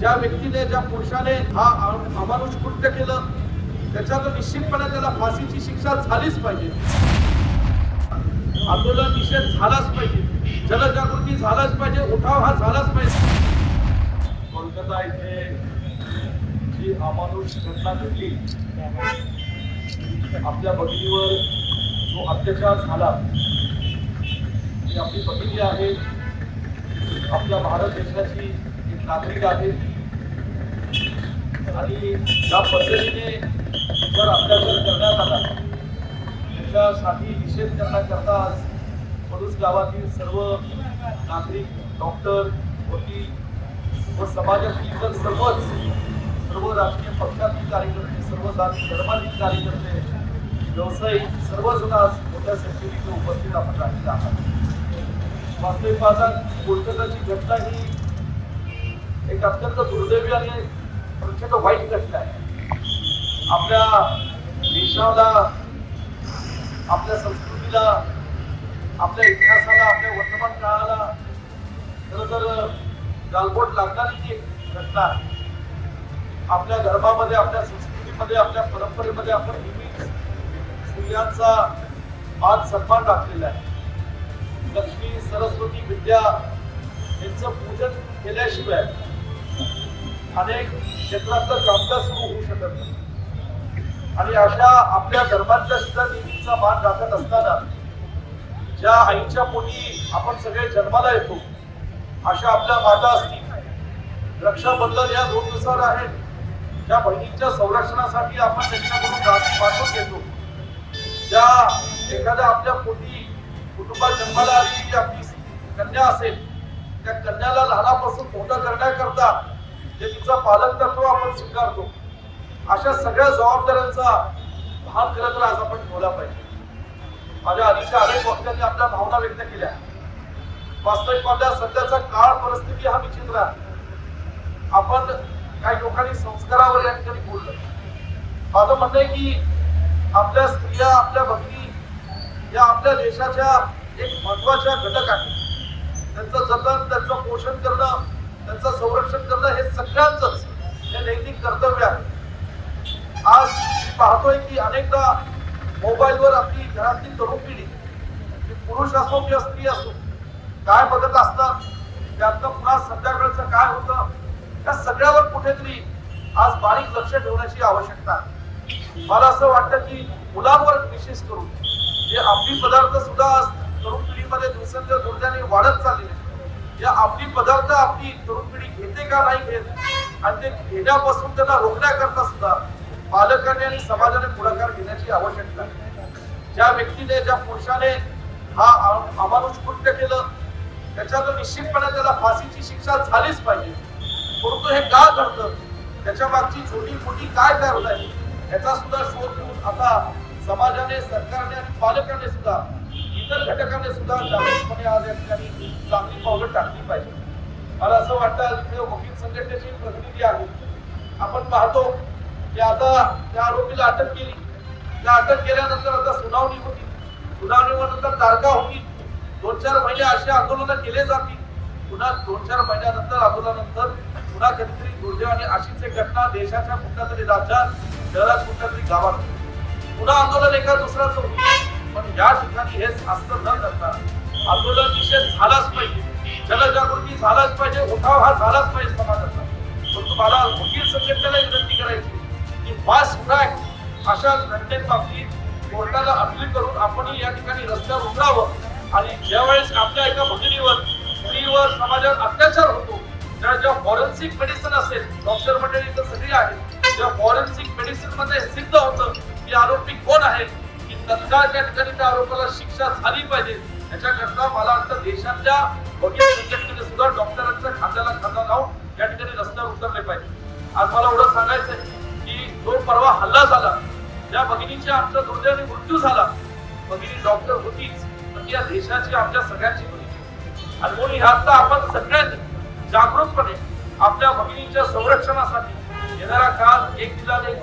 ज्या व्यक्तीने ज्या पुरुषाने हा अमानुष कृत्य केलं त्याच्यात निश्चितपणे त्याला फाशीची शिक्षा झालीच पाहिजे. आंदोलन निषेध झालाच पाहिजे. जनजागृती झालाच पाहिजे. उठाव हा झालाच पाहिजे. कोलकाता इथे जी अमानुष घटना घडली आपल्या भगिनीवर जो अत्याचार झाला ती आपली भगिनी आहे आपल्या भारत देशाची नागरिक आहे आणि ज्या पद्धतीने जर अत्याचार करण्यात आला त्याच्यासाठी निषेध करण्याकरता आज पडूस गावातील सर्व नागरिक डॉक्टर वकील व समाजातील इतर सर्वच सर्व राजकीय पक्षातील कार्यकर्ते सर्व जाती धर्मातील कार्यकर्ते व्यावसायिक सर्वजण आज मोठ्या संख्येने उपस्थित आपण राहिले आहात. वास्तविक पाहता कोलकाताची घटना ही एक अत्यंत दुर्दैवी आणि प्रचंड वाईट घटना आहे. आपल्या देशाला आपल्या संस्कृतीला आपल्या इतिहासाला आपल्या वर्तमान काळाला खरं तर गालबोट लागणारी ती एक घटना आहे आपल्या धर्मामध्ये आपल्या संस्कृतीमध्ये आपल्या परंपरेमध्ये आपण नेहमीच स्त्रियांचा मान सन्मान राखलेला आहे. लक्ष्मी सरस्वती विद्या यांचं पूजन केल्याशिवाय अनेक क्षेत्रातलं कामकाज सुरू होऊ शकत नाही. आणि अशा आपल्या धर्मातल्या सुद्धा नेहमीचा मान राखत असताना ज्या आईच्या पोटी आपण सगळे जन्माला येतो अशा आपल्या माता असतील. रक्षाबंधन या दोन दिवसावर आहेत ज्या बहिणींच्या संरक्षणासाठी आपण त्यांच्याकडून रा- पाठवून घेतो. ज्या एखाद्या आपल्या पोटी कुटुंबात जन्माला आलेली जी आपली कन्या असेल त्या कन्याला लहानापासून मोठं करण्याकरता जे तिचं पालन करतो आपण स्वीकारतो अशा सगळ्या जबाबदाऱ्यांचा भान खरं तर आज आपण ठेवला पाहिजे. माझ्या आधीच्या अनेक वक्त्यांनी आपल्या भावना व्यक्त केल्या. वास्तविक पाहता सध्याचा काळ परिस्थिती हा विचित्र आहे. आपण काही लोकांनी संस्कारावर या ठिकाणी बोललं. माझं म्हणणं आहे की आपल्या स्त्रिया आपल्या भगिनी या आपल्या देशाच्या एक महत्त्वाच्या घटक आहेत. त्यांचं जतन त्यांचं पोषण करणं त्यांचं संरक्षण करणं हे सगळ्यांचंच हे नैतिक कर्तव्य आहे. आज मी पाहतोय की अनेकदा मोबाईलवर आपली घरातली तरुण पिढी पुरुष असो किंवा स्त्री असो काय बघत असतात त्यातनं पुन्हा संध्याकाळचं काय होतं त्या सगळ्यावर कुठेतरी आज बारीक लक्ष ठेवण्याची आवश्यकता आहे. मला असं वाटतं की मुलांवर विशेष करून जे आपली पदार्थ सुद्धा आज तरुण पिढीमध्ये दिवसेंदिवस दुर्जाने वाढत चाललेले या आपली पदार्थ आपली तरुण पिढी घेते का नाही घेत? आणि ते घेण्यापासून त्यांना रोखण्याकरता सुद्धा पालकांनी आणि समाजाने पुढाकार घेण्याची आवश्यकता आहे. ज्या व्यक्तीने ज्या पुरुषाने हा अमानुष कृत्य केलं त्याच्यात निश्चितपणे त्याला फाशीची शिक्षा झालीच पाहिजे. परंतु हे का घडतं? त्याच्या मागची छोटी मोठी काय कारण आहे याचा सुद्धा शोध घेऊन आता समाजाने सरकारने आणि पालकांनी सुद्धा इतर घटकांनी सुद्धा जागरूकपणे आज या ठिकाणी चांगली पावलं टाकली पाहिजे. मला असं वाटतं इथे वकील संघटनेचे प्रतिनिधी आहेत. आपण पाहतो की आता त्या आरोपीला अटक केली. त्या अटक केल्यानंतर आता सुनावणी होती. सुनावणीनंतर तारखा होती दोन चार महिने असे आंदोलन केले जातील. पुन्हा दोन चार महिन्यानंतर आंदोलनानंतर पुन्हा कधीतरी दुर्दैवाने आणि अशीच एक घटना देशाच्या कुठल्या तरी राज्यात शहरात कुठल्या तरी गावात. पुन्हा आंदोलन एका दुसऱ्याचं होईल. पण या ठिकाणी हे शास्त्र न करता आंदोलन निषेध झालाच पाहिजे. जनजागृती झालाच पाहिजे उठाव हा झालाच पाहिजे समाजाचा. पण तुम्हाला वकील संघटनेला विनंती करायची की फास्ट ट्रॅक अशा घटनेत बाबतीत कोर्टाला अपील करून आपण या ठिकाणी रस्त्यावर उतरावं. आणि ज्यावेळेस आपल्या एका भगिनीवर स्त्रीवर समाजात अत्याचार होतो त्या जेव्हा फॉरेन्सिक मेडिसिन असेल डॉक्टर मंडळी तर सगळी आहे त्या फॉरेन्सिक मेडिसिनमध्ये सिद्ध होतं की आरोपी कोण आहे तत्काळ त्या ठिकाणी त्या आरोपाला शिक्षा झाली पाहिजे. याच्याकरता मला वाटतं देशातल्या वकील सुद्धा डॉक्टरांच्या खांद्याला खांदा लावून या ठिकाणी रस्त्यावर उतरले पाहिजे. आज मला एवढं सांगायचंय की जो परवा हल्ला झाला ज्या भगिनीच्या आमच्या दुर्दैवाने मृत्यू झाला. भगिनी डॉक्टर होतीच पण या देशाची आमच्या सगळ्यांची भगिनी आणि म्हणून ह्यातला आपण सगळ्यांनी जागरूकपणे आपल्या भगिनीच्या संरक्षणासाठी येणारा काळ एक दिलाने एक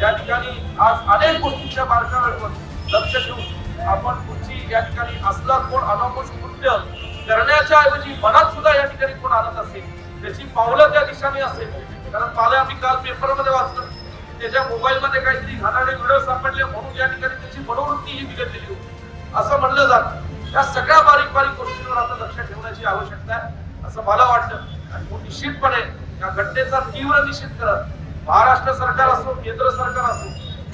या ठिकाणी आज अनेक गोष्टींच्या मार्गावर लक्ष ठेवून आपण पुढची या ठिकाणी असला कोण अनामोष कृत्य करण्याच्या ऐवजी मनात सुद्धा या ठिकाणी कोण आणत असेल त्याची पावलं त्या दिशाने असेल. कारण मला आम्ही काल पेपरमध्ये वाचलं त्याच्या मोबाईल मध्ये काहीतरी घाणारे व्हिडिओ सापडले म्हणून या ठिकाणी त्याची मनोवृत्ती ही बिघडलेली होती. असं म्हणलं जात या सगळ्या बारीक बारीक गोष्टींवर आता लक्ष ठेवण्याची आवश्यकता आहे असं मला वाटलं. आणि तो निश्चितपणे या घटनेचा तीव्र निषेध करत महाराष्ट्र सरकार असो केंद्र सरकार असो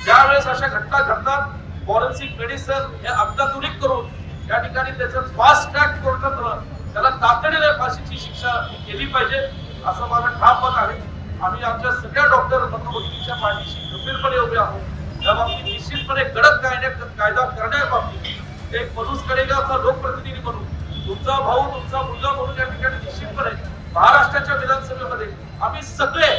ज्यावेळेस अशा घटना घडतात फॉरेन्सिक मेडिसिन हे अत्याधुनिक करून या ठिकाणी त्याचं फास्ट ट्रॅक कोर्टात त्याला तातडीने फाशीची शिक्षा केली पाहिजे असं माझं ठाम मत आहे. आम्ही आमच्या सगळ्या डॉक्टर बंधुभगिनीच्या पाठीशी गंभीरपणे उभे आहोत. त्या बाबतीत निश्चितपणे कडक कायद्या कायदा करण्याबाबतीत एक मनुस कडेगावचा लोकप्रतिनिधी म्हणून तुमचा भाऊ तुमचा मुलगा म्हणून या ठिकाणी निश्चितपणे महाराष्ट्राच्या विधानसभेमध्ये आम्ही सगळे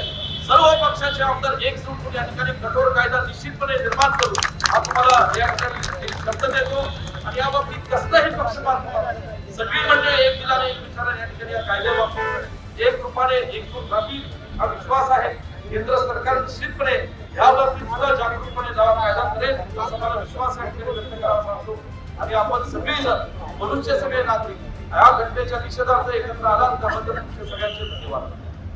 सर्व पक्षाचे आमदार एक सूट या ठिकाणी कठोर कायदा निश्चितपणे निर्माण करू हा तुम्हाला या ठिकाणी शब्द देतो. आणि या बाबतीत कसलाही पक्षपात सगळी मंडळी एक दिलाने एक विचाराने या ठिकाणी या कायद्याबाबतीत एक रूपाने एकजूट राहतील हा विश्वास आहे. केंद्र सरकार निश्चितपणे या बाबतीत सुद्धा जागरूकपणे जावा कायदा करेल असा मला विश्वास या ठिकाणी व्यक्त करावा सांगतो आणि आपण सगळेजण मनुष्य सगळे नागरिक या घटनेच्या निषेधार्थ एकत्र आला त्याबद्दल तुमचे सगळ्यांचे धन्यवाद.